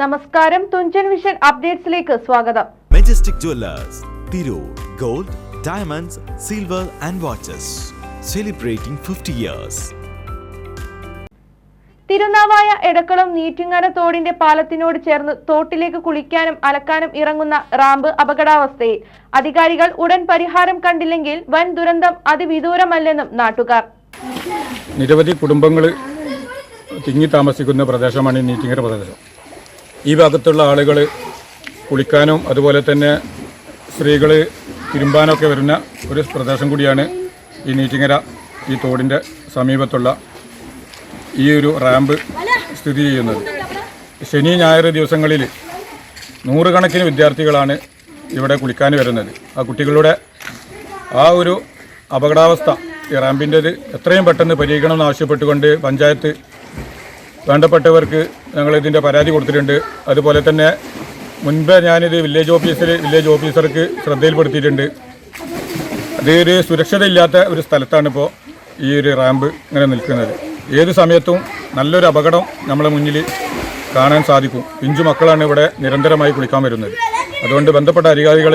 നമസ്കാരം. തുഞ്ചൻ വിഷൻ അപ്ഡേറ്റ്സിലേക്ക് സ്വാഗതം. Majestic jewellers Tirur gold diamonds silver and watches celebrating fifty years Thirunavaya Edakkalam Neettingara തോടിന്റെ പാലത്തിനോട് ചേർന്ന് തോട്ടിലേക്ക് കുളിക്കാനും അലക്കാനും ഇറങ്ങുന്ന റാമ്പ് അപകടാവസ്ഥയിൽ അധികാരികൾ ഉടൻ പരിഹാരം കണ്ടില്ലെങ്കിൽ വൻ ദുരന്തം അതിവിദൂരമല്ലെന്നും നാട്ടുകാർ. നിരവധി കുടുംബങ്ങൾ തിങ്ങി താമസിക്കുന്ന പ്രദേശമാണ് ഈ നീറ്റിങ്ങര പ്രദേശം. ഈ ഭാഗത്തുള്ള ആളുകൾ കുളിക്കാനും അതുപോലെ തന്നെ സ്ത്രീകൾ തിരുമ്പാനൊക്കെ വരുന്ന ഒരു പ്രദേശം കൂടിയാണ് ഈ നീറ്റിങ്ങര ഈ തോടിന്റെ സമീപത്തുള്ള ഈ ഒരു റാമ്പ് സ്ഥിതി ചെയ്യുന്നത്. ശനി ഞായർ ദിവസങ്ങളിൽ നൂറുകണക്കിന് വിദ്യാർത്ഥികളാണ് ഇവിടെ കുളിക്കാൻ വരുന്നത്. ആ കുട്ടികളുടെ ആ ഒരു അപകടാവസ്ഥ ഈ റാമ്പിന്റെത് എത്രയും പെട്ടെന്ന് പരിഹരിക്കണമെന്ന് ആവശ്യപ്പെട്ടുകൊണ്ട് പഞ്ചായത്ത് വേണ്ടപ്പെട്ടവർക്ക് ഞങ്ങൾ ഇതിന്റെ പരാതി കൊടുത്തിട്ടുണ്ട്. അതുപോലെ തന്നെ മുൻപേ ഞാനിത് വില്ലേജ് ഓഫീസിൽ വില്ലേജ് ഓഫീസർക്ക് ശ്രദ്ധയിൽപ്പെടുത്തിയിട്ടുണ്ട്. അത് ഒരു സുരക്ഷത ഇല്ലാത്ത ഒരു സ്ഥലത്താണ് ഇപ്പോൾ ഈ ഒരു റാമ്പ് ഇങ്ങനെ നിൽക്കുന്നത്. ഏത് സമയത്തും നല്ലൊരു അപകടം നമ്മളെ മുന്നിൽ കാണാൻ സാധിക്കും. പിഞ്ചു മക്കളാണ് ഇവിടെ നിരന്തരമായി കുളിക്കാൻ വരുന്നത്. അതുകൊണ്ട് ബന്ധപ്പെട്ട അധികാരികൾ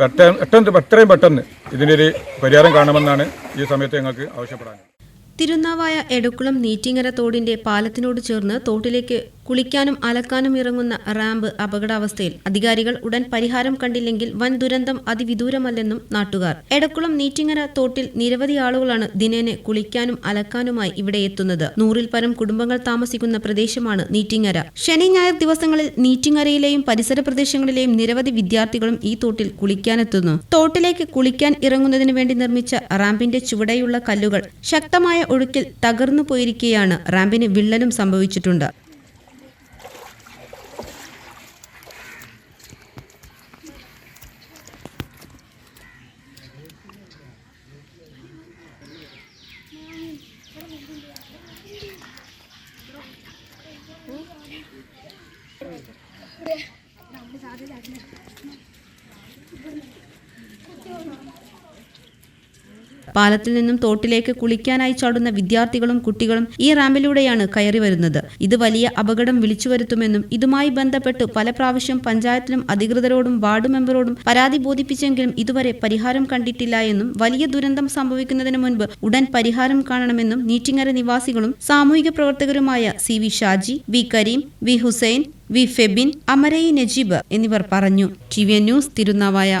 പെട്ടെന്ന് എത്രയും പെട്ടെന്ന് ഇതിനൊരു പരിഹാരം കാണുമെന്നാണ് ഈ സമയത്ത് ഞങ്ങൾക്ക് ആവശ്യപ്പെടാൻ തിരുനാവായ എടക്കുളം നീറ്റിങ്ങര തോടിന്റെ പാലത്തിനോട് ചേർന്ന് തോട്ടിലേക്ക് കുളിക്കാനും അലക്കാനും ഇറങ്ങുന്ന റാമ്പ് അപകടാവസ്ഥയിൽ അധികാരികൾ ഉടൻ പരിഹാരം കണ്ടില്ലെങ്കിൽ വൻ ദുരന്തം അതിവിദൂരമല്ലെന്നും നാട്ടുകാർ. എടക്കുളം നീറ്റിങ്ങര തോട്ടിൽ നിരവധി ആളുകളാണ് ദിനേനെ കുളിക്കാനും അലക്കാനുമായി ഇവിടെ എത്തുന്നത്. നൂറിൽ പരം കുടുംബങ്ങൾ താമസിക്കുന്ന പ്രദേശമാണ് നീറ്റിങ്ങര. ശനി ഞായർ ദിവസങ്ങളിൽ നീറ്റിങ്ങരയിലെയും പരിസര പ്രദേശങ്ങളിലെയും നിരവധി വിദ്യാർത്ഥികളും ഈ തോട്ടിൽ കുളിക്കാനെത്തുന്നു. തോട്ടിലേക്ക് കുളിക്കാൻ ഇറങ്ങുന്നതിന് വേണ്ടി നിർമ്മിച്ച റാമ്പിന്റെ ചുവടെയുള്ള കല്ലുകൾ ശക്തമായ ഒഴുക്കിൽ തകർന്നു പോയിരിക്കെയാണ് റാമ്പിന് വിള്ളലും സംഭവിച്ചിട്ടുണ്ട്. ഇവിടെ നമ്മൾ സാധ്യത പാലത്തിൽ നിന്നും തോട്ടിലേക്ക് കുളിക്കാനായി ചാടുന്ന വിദ്യാർത്ഥികളും കുട്ടികളും ഈ റാമ്പിലൂടെയാണ് കയറി വരുന്നത്. ഇത് വലിയ അപകടം വിളിച്ചു വരുത്തുമെന്നും ഇതുമായി ബന്ധപ്പെട്ട് പല പ്രാവശ്യം പഞ്ചായത്തിലും അധികൃതരോടും വാർഡ് മെമ്പറോടും പരാതി ബോധിപ്പിച്ചെങ്കിലും ഇതുവരെ പരിഹാരം കണ്ടിട്ടില്ല എന്നും വലിയ ദുരന്തം സംഭവിക്കുന്നതിന് മുൻപ് ഉടൻ പരിഹാരം കാണണമെന്നും നീറ്റിങ്ങര നിവാസികളും സാമൂഹിക പ്രവർത്തകരുമായ C V Shaji V Kareem V Hussain V Febin Amarayi Najeeb എന്നിവർ പറഞ്ഞു. T V news Thirunavaya.